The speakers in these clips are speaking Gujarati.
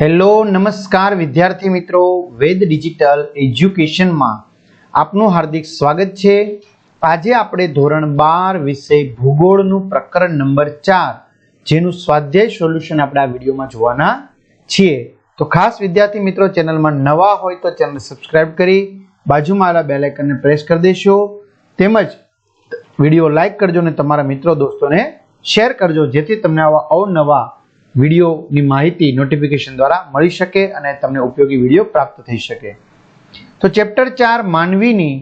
હેલો, નમસ્કાર વિદ્યાર્થી મિત્રો. વેદ ડિજિટલ એજ્યુકેશનમાં આપનું હાર્દિક સ્વાગત છે. આજે આપણે ધોરણ બાર વિષય ભૂગોળનું પ્રકરણ નંબર ચાર, જેનું સ્વાધ્યાય સોલ્યુશન આપણે આ વિડીયોમાં જોવાના છીએ. તો ખાસ વિદ્યાર્થી મિત્રો, ચેનલમાં નવા હોય તો ચેનલ સબસ્ક્રાઇબ કરી બાજુમાં આવેલા બેલ આઇકનને પ્રેસ કરી દેશો. તેમજ વીડિયો લાઇક કરજો અને તમારા મિત્રો, દોસ્તોને શેર કરજો, જેથી તમને આવા અવનવા વિડીયોની માહિતી નોટિફિકેશન દ્વારા મળી શકે અને તમને ઉપયોગી વીડિયો પ્રાપ્ત થઈ શકે. તો ચેપ્ટર ચાર માનવીની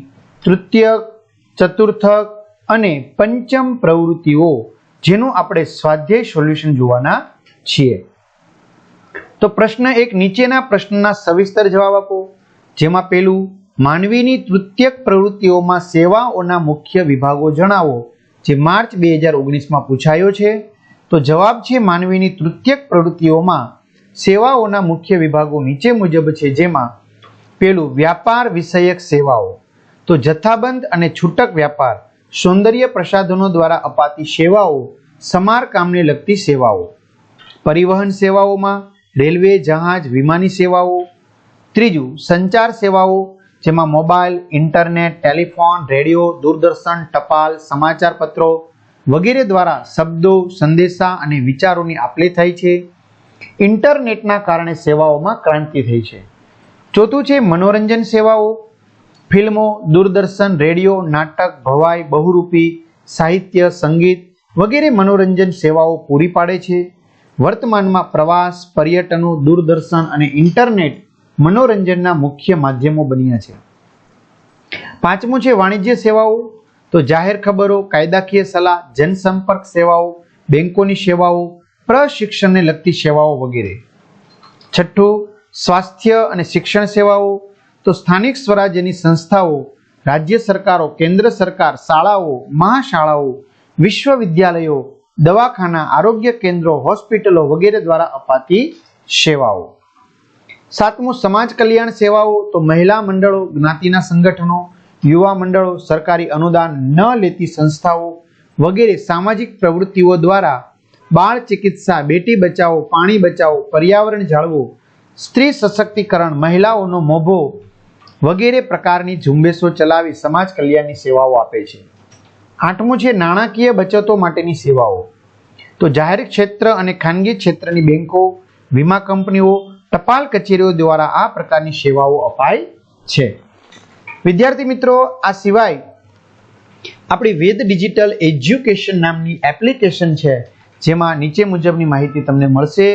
તૃતીયક ચતુર્થક અને પંચમ પ્રવૃત્તિઓ, જેનું આપણે સ્વાધ્યાય સોલ્યુશન જોવાના છીએ. તો પ્રશ્ન એક, નીચેના પ્રશ્નના સવિસ્તર જવાબ આપો, જેમાં પેલું, માનવીની તૃતીયક પ્રવૃત્તિઓમાં સેવાઓના મુખ્ય વિભાગો જણાવો, જે માર્ચ બે હજાર ઓગણીસમાં પૂછાયો છે. તો જવાબ છે માનવીની તૃતીયક પ્રવૃત્તિઓમાં સેવાઓના મુખ્ય વિભાગો નીચે મુજબ છે જેમાં પેલું વ્યાપાર વિષયક સેવાઓ, તો જથ્થાબંધ અને છૂટક વ્યાપાર, સૌંદર્ય પ્રસાધનો દ્વારા અપાતી સેવાઓ, સમારકામને લગતી સેવાઓ. પરિવહન સેવાઓમાં રેલવે, જહાજ, વિમાની સેવાઓ. ત્રીજું, સંચાર સેવાઓ, જેમાં mobile, internet, telephone, radio, Doordarshan, ટપાલ સમાચાર પત્રો વગેરે દ્વારા શબ્દો, સંદેશા અને વિચારોની આપલે થાય છે. ઇન્ટરનેટના કારણે સેવાઓમાં ક્રાંતિ થઈ છે. ચોથું છે મનોરંજન સેવાઓ. ફિલ્મો, દૂરદર્શન, રેડિયો, નાટક, ભવાઈ, બહુરૂપી, સાહિત્ય, સંગીત વગેરે મનોરંજન સેવાઓ પૂરી પાડે છે. વર્તમાનમાં પ્રવાસ, પર્યટનો, દૂરદર્શન અને ઇન્ટરનેટ મનોરંજનના મુખ્ય માધ્યમો બન્યા છે. પાંચમું છે વાણિજ્ય સેવાઓ. તો જાહેર ખબરો, કાયદાકીય સલાહ, જનસંપર્ક સેવાઓ, બેંકોની સેવાઓ, પ્રશિક્ષણને લગતી સેવાઓ વગેરે. છઠ્ઠું, સ્વાસ્થ્ય અને શિક્ષણ સેવાઓ. તો સ્થાનિક સ્વરાજ્યની સંસ્થાઓ, રાજ્ય સરકારો, કેન્દ્ર સરકાર, શાળાઓ, મહાશાળાઓ, વિશ્વવિદ્યાલયો, દવાખાના, આરોગ્ય કેન્દ્રો, હોસ્પિટલો વગેરે દ્વારા અપાતી સેવાઓ. સાતમું, સમાજ કલ્યાણ સેવાઓ. તો મહિલા મંડળો, જ્ઞાતિના સંગઠનો યુવા મંડળો સરકારી અનુદાન ન લેતી સંસ્થાઓ વગેરે સામાજિક પ્રવૃત્તિઓ દ્વારા બાળ ચિકિત્સા, બેટી બચાવો, પાણી બચાવો, પર્યાવરણ જાળવો, સ્ત્રી સશક્તિકરણ, મહિલાઓનો મોભો વગેરે પ્રકારની ઝુંબેશો ચલાવી સમાજ કલ્યાણની સેવાઓ આપે છે. આઠમું છે નાણાકીય બચતો માટેની સેવાઓ. તો જાહેર ક્ષેત્ર અને ખાનગી ક્ષેત્રની બેંકો, વીમા કંપનીઓ, ટપાલ કચેરીઓ દ્વારા આ પ્રકારની સેવાઓ અપાય છે. વિદ્યાર્થી મિત્રો, આ સિવાય આપણી વેદ ડિજિટલ એજ્યુકેશન નામની એપ્લિકેશન છે, જેમાં નીચે મુજબની માહિતી તમને મળશે.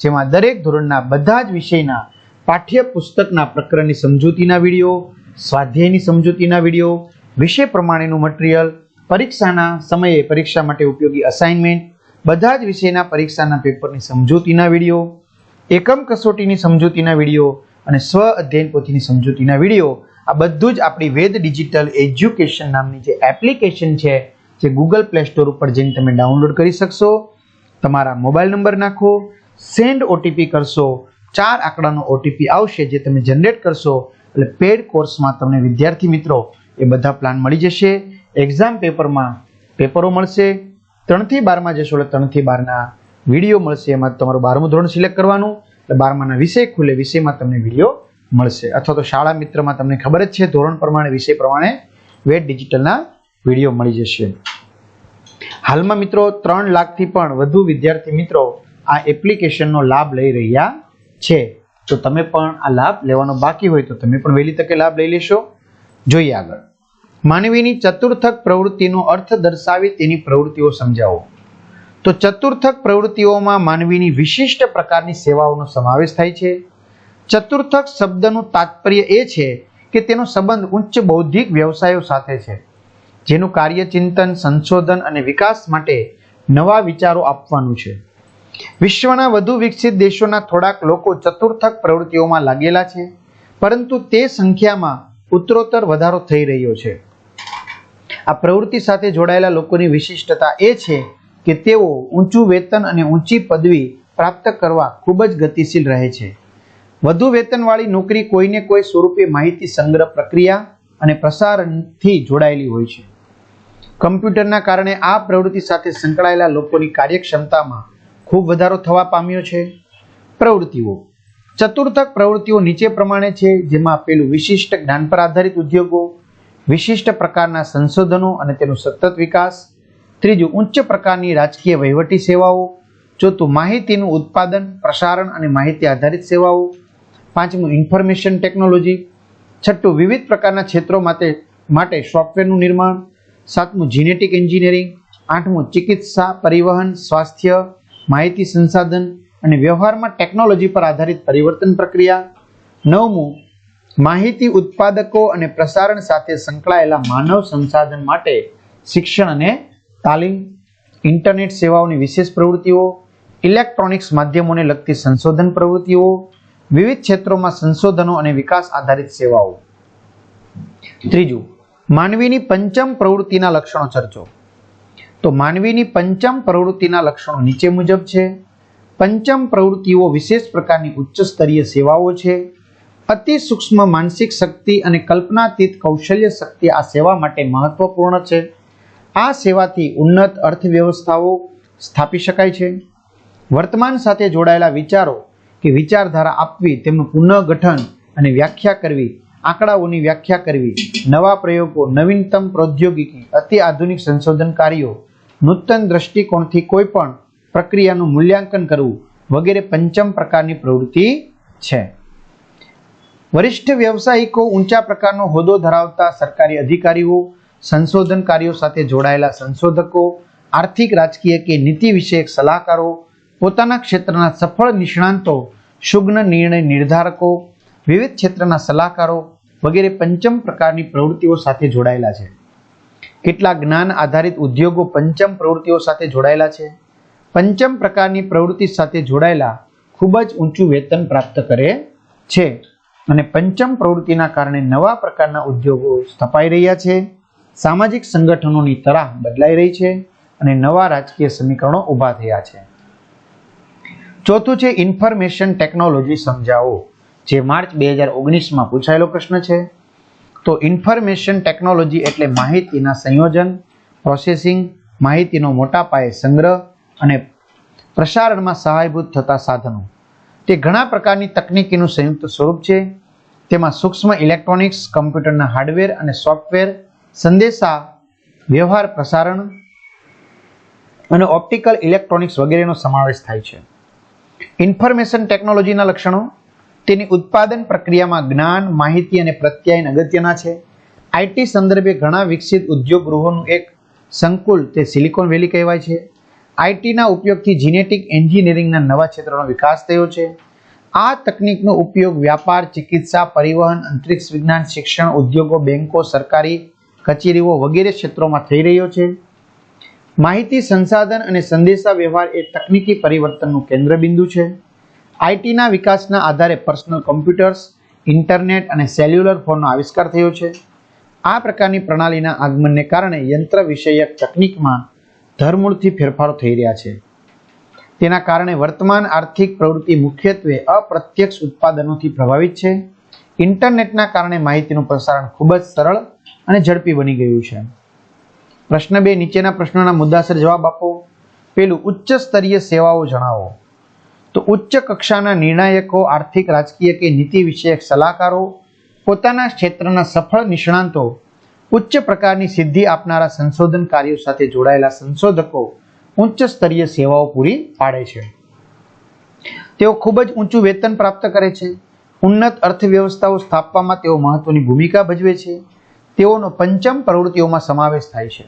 જેમાં દરેક ધોરણના બધા જ વિષયના પાઠ્ય પુસ્તકના પ્રકરણની સમજૂતીના વીડિયો, સ્વાધ્યાયની સમજૂતીના વીડિયો, વિષય પ્રમાણેનું મટીરિયલ પરીક્ષાના સમયે પરીક્ષા માટે ઉપયોગી અસાઇનમેન્ટ બધા જ વિષયના પરીક્ષાના પેપરની સમજૂતીના વીડિયો, એકમ કસોટીની સમજૂતીના વીડિયો અને સ્વ અધ્યયન પોથીની સમજૂતીના વીડિયો આ બધું જ આપણી વેદ ડિજિટલ એજ્યુકેશન નામની જે એપ્લિકેશન છે, જે ગૂગલ પ્લે સ્ટોર ઉપર જઈને તમે ડાઉનલોડ કરી શકશો. તમારા મોબાઈલ નંબર નાખો, સેન્ડ ઓટીપી કરશો, ચાર આંકડાનો ઓટીપી આવશે જે તમે જનરેટ કરશો, એટલે પેડ કોર્સમાં તમને વિદ્યાર્થી મિત્રો એ બધા પ્લાન મળી જશે. એક્ઝામ પેપરમાં પેપરો મળશે, ત્રણથી બારમાં જશો એટલે ત્રણથી બારના વીડિયો મળશે. એમાં તમારું બારમું ધોરણ સિલેક્ટ કરવાનું, એટલે બારમાના વિષય ખુલે, વિષયમાં તમને વીડિયો મળશે. અથવા તો શાળા મિત્રમાં તમને ખબર જ છે, ધોરણ પ્રમાણે, વિષય પ્રમાણે વેટ ડિજિટલના વીડિયો મળી જશે. હાલમાં મિત્રો, ત્રણ લાખથી પણ વધુ વિદ્યાર્થી મિત્રો આ એપ્લિકેશનનો લાભ લઈ રહ્યા છે. તો તમે પણ આ લાભ લેવાનો બાકી હોય તો તમે પણ વહેલી તકે લાભ લઈ લેશો. જોઈએ આગળ. માનવીની ચતુર્થક પ્રવૃત્તિનો અર્થ દર્શાવી તેની પ્રવૃત્તિઓ સમજાવો. તો ચતુર્થક પ્રવૃત્તિઓમાં માનવીની વિશિષ્ટ પ્રકારની સેવાઓનો સમાવેશ થાય છે. ચતુર્થક શબ્દનું તાત્પર્ય એ છે કે તેનો સંબંધ ઉચ્ચ બૌદ્ધિક વ્યવસાયો સાથે છે, જેનું કાર્ય ચિંતન સંશોધન અને વિકાસ માટે નવા વિચારો આપવાનું છે. વિશ્વના વધુ વિકસિત દેશોના થોડાક લોકો ચતુર્થક પ્રવૃત્તિઓમાં લાગેલા છે, પરંતુ તે સંખ્યામાં ઉત્તરોત્તર વધારો થઈ રહ્યો છે. આ પ્રવૃત્તિ સાથે જોડાયેલા લોકોની વિશિષ્ટતા એ છે કે તેઓ ઊંચું વેતન અને ઊંચી પદવી પ્રાપ્ત કરવા ખૂબ જ ગતિશીલ રહે છે. વધુ વેતનવાળી નોકરી કોઈને કોઈ સ્વરૂપે માહિતી સંગ્રહ પ્રક્રિયા અને પ્રસારણથી જોડાયેલી હોય છે. કમ્પ્યુટરના કારણે આ પ્રવૃત્તિ સાથે સંકળાયેલા લોકોની કાર્યક્ષમતામાં ખૂબ વધારો થવા પામ્યો છે. પ્રવૃત્તિઓ. ચતુર્થક પ્રવૃત્તિઓ નીચે પ્રમાણે છે, જેમાં પેલું વિશિષ્ટ જ્ઞાન પર આધારિત ઉદ્યોગો, વિશિષ્ટ પ્રકારના સંશોધનો અને તેનો સતત વિકાસ, ત્રીજું ઉચ્ચ પ્રકારની રાજકીય વહીવટી સેવાઓ, ચોથું માહિતીનું ઉત્પાદન, પ્રસારણ અને માહિતી આધારિત સેવાઓ પાંચમું ઇન્ફોર્મેશન ટેકનોલોજી છઠ્ઠું, વિવિધ પ્રકારના ક્ષેત્રો માટે માટે સોફ્ટવેરનું નિર્માણ. સાતમું જીનેટિક એન્જિનિયરિંગ આઠમું, ચિકિત્સા, પરિવહન, સ્વાસ્થ્ય, માહિતી સંસાધન અને વ્યવહારમાં ટેકનોલોજી પર આધારિત પરિવર્તન પ્રક્રિયા. નવમું, માહિતી ઉત્પાદકો અને પ્રસારણ સાથે સંકળાયેલા માનવ સંસાધન માટે શિક્ષણ અને તાલીમ. ઇન્ટરનેટ સેવાઓની વિશેષ પ્રવૃત્તિઓ. ઇલેક્ટ્રોનિક્સ માધ્યમોને લગતી સંશોધન પ્રવૃત્તિઓ. વિવિધ ક્ષેત્રોમાં સંશોધનો અને વિકાસ આધારિત સેવાઓ. ત્રીજું, માનવીની પંચમ પ્રવૃત્તિના લક્ષણો ચર્ચો. તો માનવીની પંચમ પ્રવૃત્તિના લક્ષણો નીચે મુજબ છે. પંચમ પ્રવૃત્તિઓ વિશેષ પ્રકારની ઉચ્ચ સ્તરીય સેવાઓ છે. અતિ સૂક્ષ્મ માનસિક શક્તિ અને કલ્પનાતીત કૌશલ્ય શક્તિ આ સેવા માટે મહત્વપૂર્ણ છે. આ સેવાથી ઉન્નત અર્થવ્યવસ્થાઓ સ્થાપી શકાય છે. વર્તમાન સાથે જોડાયેલા વિચારો કે વિચારધારા આપવી, તેમનું પુનઃગઠન અને વ્યાખ્યા કરવી, આંકડાઓની વ્યાખ્યા કરવી, નવા પ્રયોગો, નવીનતમ પ્રૌદ્યોગિકી, અતિ આધુનિક સંશોધન કાર્યો નૂતન દ્રષ્ટિકોણથી કોઈ પણ પ્રક્રિયાનું મૂલ્યાંકન કરવું વગેરે પંચમ પ્રકારની પ્રવૃત્તિ છે. વરિષ્ઠ વ્યવસાયિકો ઊંચા પ્રકારનો હોદ્દો ધરાવતા સરકારી અધિકારીઓ સંશોધન કાર્યો સાથે જોડાયેલા સંશોધકો, આર્થિક રાજકીય કે નીતિ વિષયક સલાહકારો, પોતાના ક્ષેત્રના સફળ નિષ્ણાંતો શુગ્ન નિર્ણય નિર્ધારકો, વિવિધ ક્ષેત્રના સલાહકારો વગેરે પંચમ પ્રકારની પ્રવૃત્તિઓ સાથે જોડાયેલા છે. કેટલા જ્ઞાન આધારિત ઉદ્યોગો પંચમ પ્રવૃત્તિઓ સાથે જોડાયેલા છે. પંચમ પ્રકારની પ્રવૃત્તિ સાથે જોડાયેલા ખૂબ જ ઊંચું વેતન પ્રાપ્ત કરે છે અને પંચમ પ્રવૃત્તિના કારણે નવા પ્રકારના ઉદ્યોગો સ્થપાઈ રહ્યા છે, સામાજિક સંગઠનોની તરાહ બદલાઈ રહી છે અને નવા રાજકીય સમીકરણો ઊભા થયા છે. ચોથું છે ઇન્ફોર્મેશન ટેકનોલોજી સમજાવો, જે માર્ચ બે હજાર ઓગણીસમાં પૂછાયેલો પ્રશ્ન છે. તો ઇન્ફોર્મેશન ટેકનોલોજી એટલે માહિતીના સંયોજન, પ્રોસેસિંગ, માહિતીનો મોટા પાયે સંગ્રહ અને પ્રસારણમાં સહાયભૂત થતા સાધનો. તે ઘણા પ્રકારની તકનીકીનું સંયુક્ત સ્વરૂપ છે. તેમાં સૂક્ષ્મ ઇલેક્ટ્રોનિક્સ, કમ્પ્યુટરના હાર્ડવેર અને સોફ્ટવેર, સંદેશા, વ્યવહાર પ્રસારણ અને ઓપ્ટિકલ ઇલેક્ટ્રોનિક્સ વગેરેનો સમાવેશ થાય છે. ઇન્ફોર્મેશન ટેકનોલોજીના લક્ષણો, તેની ઉત્પાદન પ્રક્રિયામાં જ્ઞાન, માહિતી અને પ્રત્યાયન અગત્યના છે. આઈટી સંદર્ભે ઘણા વિકસિત ઉદ્યોગ ગૃહોનું એક સંકુલ તે સિલિકોન વેલી કહેવાય છે. આઈટીના ઉપયોગથી જીનેટિક એન્જિનિયરિંગના નવા ક્ષેત્રોનો વિકાસ થયો છે. આ તકનિકનો ઉપયોગ વ્યાપાર, ચિકિત્સા, પરિવહન, અંતરિક્ષ વિજ્ઞાન, શિક્ષણ, ઉદ્યોગો, બેંકો, સરકારી કચેરીઓ વગેરે ક્ષેત્રોમાં થઈ રહ્યો છે. માહિતી, સંસાધન અને સંદેશા વ્યવહાર એ તકનીકી પરિવર્તનનું કેન્દ્રબિંદુ છે. આઈટીના વિકાસના આધારે પર્સનલ કોમ્પ્યુટર્સ, ઇન્ટરનેટ અને સેલ્યુલર ફોનનો આવિષ્કાર થયો છે. આ પ્રકારની પ્રણાલીના આગમનને કારણે યંત્ર વિષયક તકનીકમાં ધરમૂળથી ફેરફારો થઈ રહ્યા છે. તેના કારણે વર્તમાન આર્થિક પ્રવૃત્તિ મુખ્યત્વે અપ્રત્યક્ષ ઉત્પાદનોથી પ્રભાવિત છે. ઇન્ટરનેટના કારણે માહિતીનું પ્રસારણ ખૂબ જ સરળ અને ઝડપી બની ગયું છે. પ્રશ્ન બે, નીચેના પ્રશ્નોના મુદ્દાસર જવાબ આપો. પેલું, ઉચ્ચ સ્તરીય સેવાઓ જણાવો. તો ઉચ્ચ કક્ષાના નિર્ણાયકો, આર્થિક, રાજકીય કે નીતિ વિષયક સલાહકારો, પોતાના ક્ષેત્રના સફળ નિષ્ણાંતો, ઉચ્ચ પ્રકારની સિદ્ધિ આપનારા સંશોધન કાર્યો સાથે જોડાયેલા સંશોધકો ઉચ્ચ સ્તરીય સેવાઓ પૂરી પાડે છે. તેઓ ખૂબ જ ઊંચું વેતન પ્રાપ્ત કરે છે. ઉન્નત અર્થવ્યવસ્થાઓ સ્થાપવામાં તેઓ મહત્વની ભૂમિકા ભજવે છે. તેઓનો પંચમ પ્રવૃત્તિઓમાં સમાવેશ થાય છે.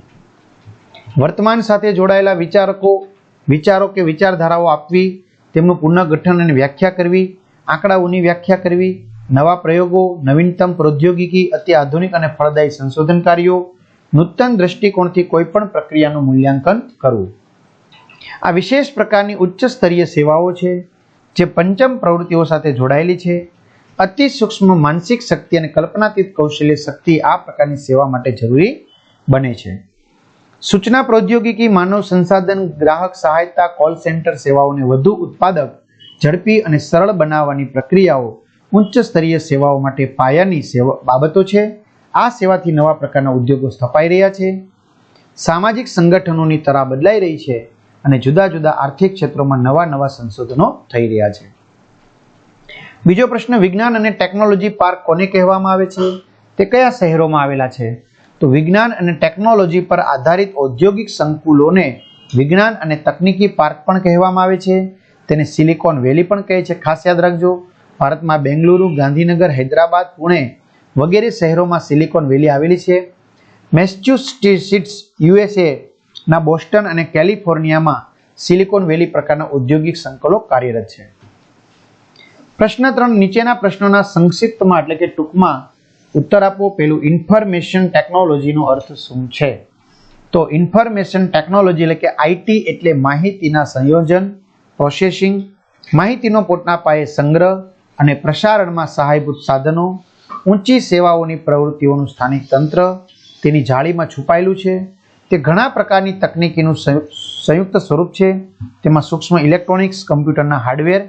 વર્તમાન સાથે જોડાયેલા વિચારકો, વિચારો કે વિચારધારાઓ આપવી, તેમનું પુનઃગઠન અને વ્યાખ્યા કરવી, આંકડાઓની વ્યાખ્યા કરવી, નવા પ્રયોગો, નવીનતમ પ્રૌદ્યોગિકી, અતિ આધુનિક અને ફળદાયી સંશોધન કાર્યો, નૂતન દ્રષ્ટિકોણથી કોઈપણ પ્રક્રિયાનું મૂલ્યાંકન કરવું. આ વિશેષ પ્રકારની ઉચ્ચ સ્તરીય સેવાઓ છે, જે પંચમ પ્રવૃત્તિઓ સાથે જોડાયેલી છે અતિ સૂક્ષ્મ માનસિક શક્તિ અને કલ્પનાતીત કૌશલ્ય શક્તિ આ પ્રકારની સેવા માટે જરૂરી બને છે. સૂચના પ્રૌદ્યોગિકી, માનવ સંસાધન, ગ્રાહક સહાયતા કોલ સેન્ટર સેવાઓને વધુ ઉત્પાદક, ઝડપી અને સરળ બનાવવાની પ્રક્રિયાઓ ઉચ્ચ સ્તરીય સેવાઓ માટે પાયાની સેવા બાબતો છે. આ સેવાથી નવા પ્રકારના ઉદ્યોગો સ્થપાઈ રહ્યા છે. સામાજિક સંગઠનોની તરા બદલાઈ રહી છે અને જુદા જુદા આર્થિક ક્ષેત્રોમાં નવા નવા સંશોધનો થઈ રહ્યા છે. બીજો પ્રશ્ન, વિજ્ઞાન અને ટેકનોલોજી પાર્ક કોને કહેવામાં આવે છે? તે કયા શહેરોમાં આવેલા છે? તો વિજ્ઞાન અને ટેકનોલોજી પર આધારિત ઔદ્યોગિક સંકુલોને વિજ્ઞાન અને તકનીકી પાર્ક પણ કહેવામાં આવે છે. તેને સિલિકોન વેલી પણ કહે છે. ખાસ યાદ રાખજો, ભારતમાં બેંગલુરુ, ગાંધીનગર, હૈદરાબાદ, પુણે વગેરે શહેરોમાં સિલિકોન વેલી આવેલી છે. મેસચ્યુસેટ્સ, યુએસએ ના બોસ્ટન અને કેલિફોર્નિયામાં સિલિકોન વેલી પ્રકારના ઔદ્યોગિક સંકુલો કાર્યરત છે. પ્રશ્ન ત્રણ, નીચેના પ્રશ્નોના સંક્ષિપ્તમાં એટલે કે ટૂંકમાં ઉત્તર આપો. પેલું ઇન્ફોર્મેશન ટેકનોલોજીનો અર્થ શું છે? તો ઇન્ફોર્મેશન ટેકનોલોજી એટલે કે આઈટી એટલે માહિતીના સંયોજન પ્રોસેસિંગ માહિતીનો પોતાના પાયે સંગ્રહ અને પ્રસારણમાં સહાયભૂત સાધનો, ઊંચી સેવાઓની પ્રવૃત્તિઓનું સ્થાનિક તંત્ર, તેની જાળીમાં છુપાયેલું છે, તે ઘણા પ્રકારની તકનીકીનું સંયુ- સંયુક્ત સ્વરૂપ છે, તેમાં સૂક્ષ્મ ઇલેક્ટ્રોનિક્સ કમ્પ્યુટરના હાર્ડવેર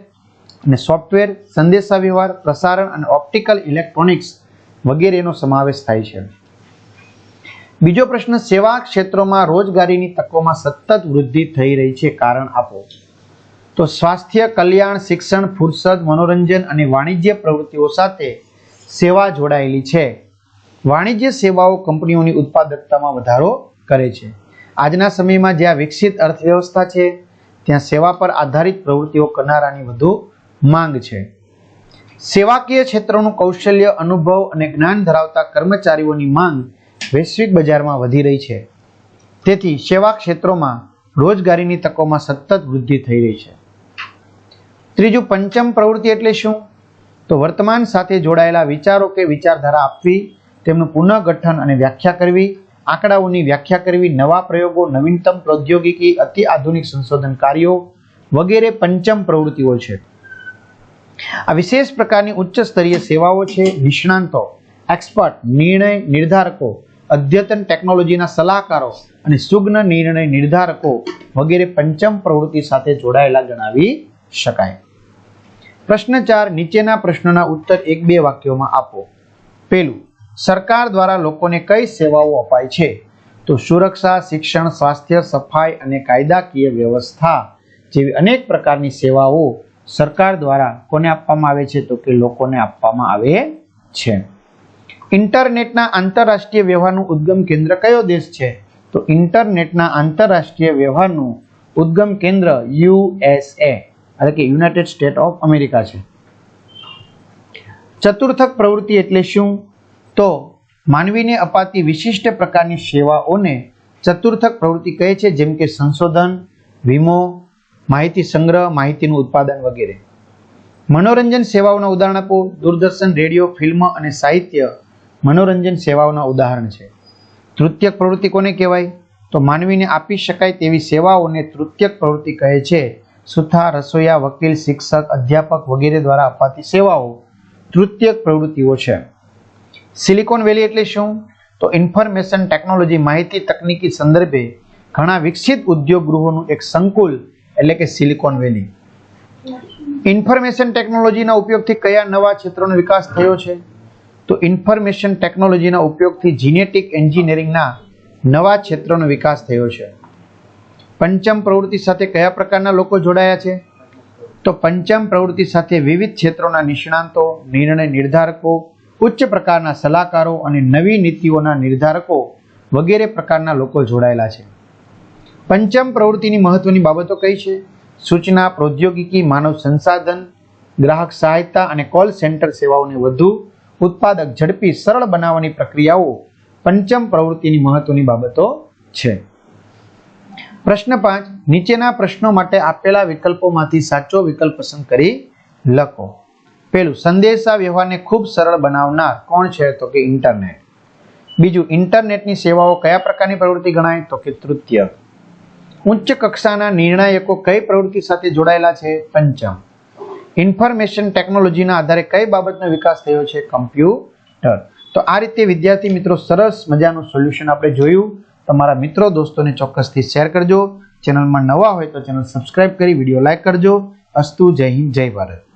અને સોફ્ટવેર, સંદેશાવ્યવહાર, પ્રસારણ અને ઓપ્ટિકલ ઇલેક્ટ્રોનિક્સ વગેરેનો સમાવેશ થાય છે. બીજો પ્રશ્ન, સેવા ક્ષેત્રોમાં રોજગારીની તકોમાં સતત વૃદ્ધિ થઈ રહી છે, કારણ આપો. તો સ્વાસ્થ્ય, કલ્યાણ, શિક્ષણ, ફુરસદ, મનોરંજન અને વાણિજ્ય પ્રવૃત્તિઓ સાથે સેવા જોડાયેલી છે. વાણિજ્ય સેવાઓ કંપનીઓની ઉત્પાદકતામાં વધારો કરે છે. આજના સમયમાં જ્યાં વિકસિત અર્થવ્યવસ્થા છે, ત્યાં સેવા પર આધારિત પ્રવૃત્તિઓ કરનારાની વધુ માંગ છે. સેવાકીય ક્ષેત્રોનું કૌશલ્ય, અનુભવ અને જ્ઞાન ધરાવતા કર્મચારીઓની માંગ વૈશ્વિક બજારમાં વધી રહી છે. તેથી સેવા ક્ષેત્રોમાં રોજગારીની તકોમાં સતત વૃદ્ધિ થઈ રહી છે. ત્રીજું, પંચમ પ્રવૃત્તિ એટલે શું? તો વર્તમાન સાથે જોડાયેલા વિચારો કે વિચારધારા આપવી, તેમનું પુનઃગઠન અને વ્યાખ્યા કરવી, આંકડાઓની વ્યાખ્યા કરવી, નવા પ્રયોગો, નવીનતમ પ્રૌદ્યોગિકી, અતિ આધુનિક સંશોધન કાર્યો વગેરે પંચમ પ્રવૃત્તિઓ છે. આ વિશેષ પ્રકારની ઉચ્ચ સ્તરીય સેવાઓ છે, નિષ્ણાંતો એક્સપર્ટ નિર્ણય નિર્ધારકો, અદ્યતન ટેકનોલોજીના સલાહકારો અને સુગ્ન નિર્ણય નિર્ધારકો વગેરે પંચમ પ્રવૃત્તિ સાથે જોડાયેલા ગણાવી શકાય. પ્રશ્ન ચાર, નીચેના પ્રશ્નોના ઉત્તર એક બે વાક્યોમાં આપો. પેલું સરકાર દ્વારા લોકોને કઈ સેવાઓ અપાય છે? તો સુરક્ષા, શિક્ષણ, સ્વાસ્થ્ય, સફાઈ અને કાયદાકીય વ્યવસ્થા જેવી અનેક પ્રકારની સેવાઓ સરકાર દ્વારા કોને આપવામાં આવે છે તો કે લોકોને આપવામાં આવે છે. ઇન્ટરનેટના આંતરરાષ્ટ્રીય વ્યવહારનું ઉદ્ગમ કેન્દ્ર કયો દેશ છે? તો ઇન્ટરનેટના આંતરરાષ્ટ્રીય વ્યવહારનું ઉદ્ગમ કેન્દ્ર યુએસએ એટલે કે યુનાઇટેડ સ્ટેટ ઓફ અમેરિકા છે. ચતુર્થક પ્રવૃત્તિ એટલે શું? તો માનવીને અપાતી વિશિષ્ટ પ્રકારની સેવાઓને ચતુર્થક પ્રવૃત્તિ કહે છે, જેમ કે સંશોધન, વીમો માહિતી સંગ્રહ, માહિતીનું ઉત્પાદન વગેરે. મનોરંજન સેવાઓના ઉદાહરણ આપો. દૂરદર્શન, રેડિયો, ફિલ્મ અને સાહિત્ય મનોરંજન સેવાઓના ઉદાહરણ છે. તૃતીયક પ્રવૃત્તિ કોને કહેવાય? તો માનવીને આપી શકાય તેવી સેવાઓને તૃતીયક પ્રવૃત્તિ કહે છે. સુથાર રસોઈયા, વકીલ, શિક્ષક, અધ્યાપક વગેરે દ્વારા અપાતી સેવાઓ તૃતીયક પ્રવૃત્તિઓ છે. સિલિકોન વેલી એટલે શું? તો ઇન્ફોર્મેશન ટેકનોલોજી માહિતી તકનીકી સંદર્ભે ઘણા વિકસિત ઉદ્યોગ ગૃહોનું એક સંકુલ એટલે કે સિલિકોન વેલી ઇન્ફોર્મેશન ટેકનોલોજીના ઉપયોગથી કયા નવા ક્ષેત્રોનો વિકાસ થયો છે? તો ઇન્ફોર્મેશન ટેકનોલોજીના ઉપયોગથી જીનેટિક એન્જિનિયરિંગના નવા ક્ષેત્રોનો વિકાસ થયો છે. પંચમ પ્રવૃત્તિ સાથે કયા પ્રકારના લોકો જોડાયા છે? તો પંચમ પ્રવૃત્તિ સાથે વિવિધ ક્ષેત્રોના નિષ્ણાંતો, નિર્ણય નિર્ધારકો, ઉચ્ચ પ્રકારના સલાહકારો અને નવી નીતિઓના નિર્ધારકો વગેરે પ્રકારના લોકો જોડાયેલા છે. પંચમ પ્રવૃત્તિની મહત્વની બાબતો કઈ છે? સૂચના, પ્રૌદ્યોગિકી, માનવ સંસાધન, ગ્રાહક સહાયતા અને કોલ સેન્ટર સેવાઓને વધુ ઉત્પાદક, ઝડપી, સરળ બનાવવાની પ્રક્રિયાઓ પંચમ પ્રવૃત્તિની મહત્વની બાબતો છે. પ્રશ્ન પાંચ, નીચેના પ્રશ્નો માટે આપેલા વિકલ્પોમાંથી સાચો વિકલ્પ પસંદ કરી લખો. પેલું સંદેશા વ્યવહારને ખૂબ સરળ બનાવનાર કોણ છે? તો કે ઇન્ટરનેટ. બીજું, ઇન્ટરનેટની સેવાઓ કયા પ્રકારની પ્રવૃત્તિ ગણાય? તો કે તૃતીય. ઉચ્ચ કક્ષાના નિર્ણાયકો કઈ પ્રવૃત્તિ સાથે જોડાયેલા છે? પંચમ. ઇન્ફોર્મેશન ટેકનોલોજીના આધારે કઈ બાબતનો વિકાસ થયો છે? કમ્પ્યુટર. તો આ રીતે વિદ્યાર્થી મિત્રો સરસ મજાનું સોલ્યુશન આપણે જોયું. તમારા મિત્રો દોસ્તોને ચોક્કસથી શેર કરજો. ચેનલમાં નવા હોય તો ચેનલ સબસ્ક્રાઇબ કરી વીડિયો લાઈક કરજો. અસ્તુ જય હિન્દ, જય ભારત.